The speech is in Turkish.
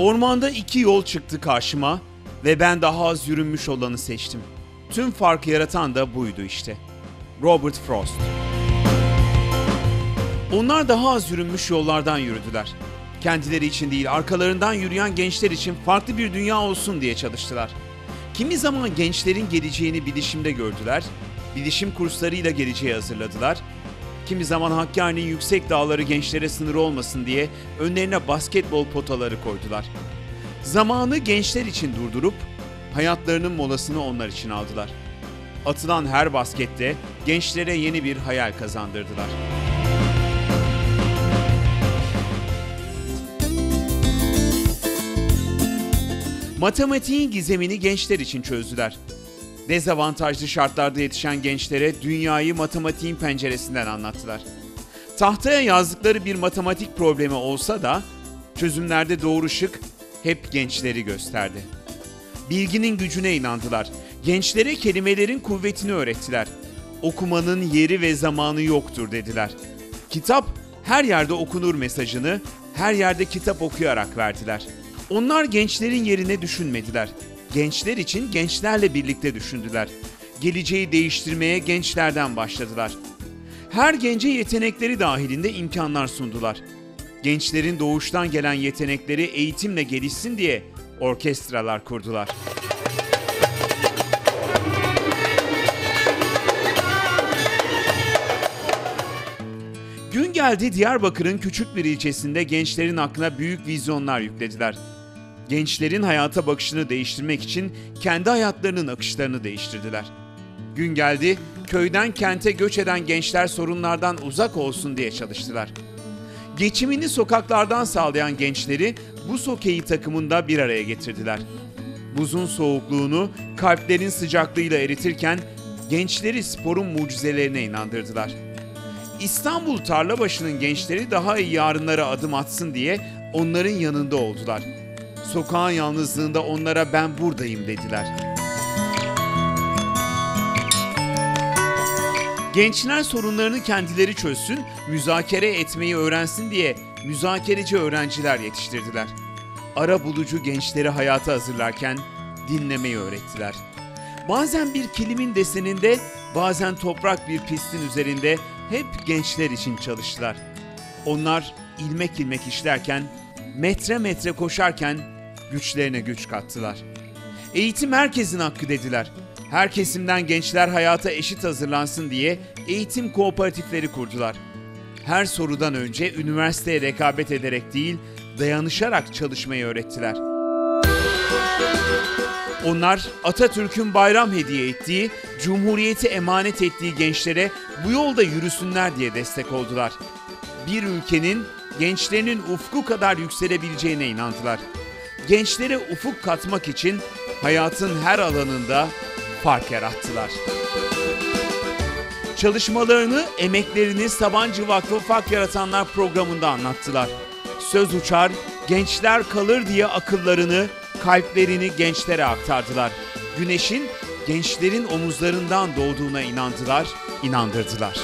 Ormanda iki yol çıktı karşıma ve ben daha az yürünmüş olanı seçtim. Tüm farkı yaratan da buydu işte. Robert Frost. Onlar daha az yürünmüş yollardan yürüdüler. Kendileri için değil, arkalarından yürüyen gençler için farklı bir dünya olsun diye çalıştılar. Kimi zaman gençlerin geleceğini bilişimde gördüler, bilişim kurslarıyla geleceğe hazırladılar. Kimi zaman Hakkari'nin yüksek dağları gençlere sınır olmasın diye önlerine basketbol potaları koydular. Zamanı gençler için durdurup hayatlarının molasını onlar için aldılar. Atılan her baskette gençlere yeni bir hayal kazandırdılar. Matematiğin gizemini gençler için çözdüler. Dezavantajlı şartlarda yetişen gençlere dünyayı matematiğin penceresinden anlattılar. Tahtaya yazdıkları bir matematik problemi olsa da çözümlerde doğru şık hep gençleri gösterdi. Bilginin gücüne inandılar. Gençlere kelimelerin kuvvetini öğrettiler. Okumanın yeri ve zamanı yoktur dediler. Kitap her yerde okunur mesajını her yerde kitap okuyarak verdiler. Onlar gençlerin yerine düşünmediler. Gençler için gençlerle birlikte düşündüler. Geleceği değiştirmeye gençlerden başladılar. Her gence yetenekleri dahilinde imkanlar sundular. Gençlerin doğuştan gelen yetenekleri eğitimle gelişsin diye orkestralar kurdular. Gün geldi Diyarbakır'ın küçük bir ilçesinde gençlerin aklına büyük vizyonlar yüklediler. Gençlerin hayata bakışını değiştirmek için kendi hayatlarının akışlarını değiştirdiler. Gün geldi, köyden kente göç eden gençler sorunlardan uzak olsun diye çalıştılar. Geçimini sokaklardan sağlayan gençleri bu sokeyi takımında bir araya getirdiler. Buzun soğukluğunu kalplerin sıcaklığıyla eritirken gençleri sporun mucizelerine inandırdılar. İstanbul Tarlabaşı'nın gençleri daha iyi yarınlara adım atsın diye onların yanında oldular. Sokağın yalnızlığında onlara ben buradayım dediler. Gençler sorunlarını kendileri çözsün, müzakere etmeyi öğrensin diye müzakereci öğrenciler yetiştirdiler. Ara bulucu gençleri hayata hazırlarken dinlemeyi öğrettiler. Bazen bir kilimin deseninde, bazen toprak bir pistin üzerinde hep gençler için çalıştılar. Onlar ilmek ilmek işlerken, metre metre koşarken güçlerine güç kattılar. Eğitim herkesin hakkı dediler. Her kesimden gençler hayata eşit hazırlansın diye eğitim kooperatifleri kurdular. Her sorudan önce üniversiteye rekabet ederek değil, dayanışarak çalışmayı öğrettiler. Onlar Atatürk'ün bayram hediye ettiği, Cumhuriyeti emanet ettiği gençlere bu yolda yürüsünler diye destek oldular. Bir ülkenin gençlerinin ufku kadar yükselebileceğine inandılar. Gençlere ufuk katmak için hayatın her alanında fark yarattılar. Çalışmalarını, emeklerini Sabancı Vakfı Fark Yaratanlar programında anlattılar. Söz uçar, gençler kalır diye akıllarını, kalplerini gençlere aktardılar. Güneşin gençlerin omuzlarından doğduğuna inandılar, inandırdılar.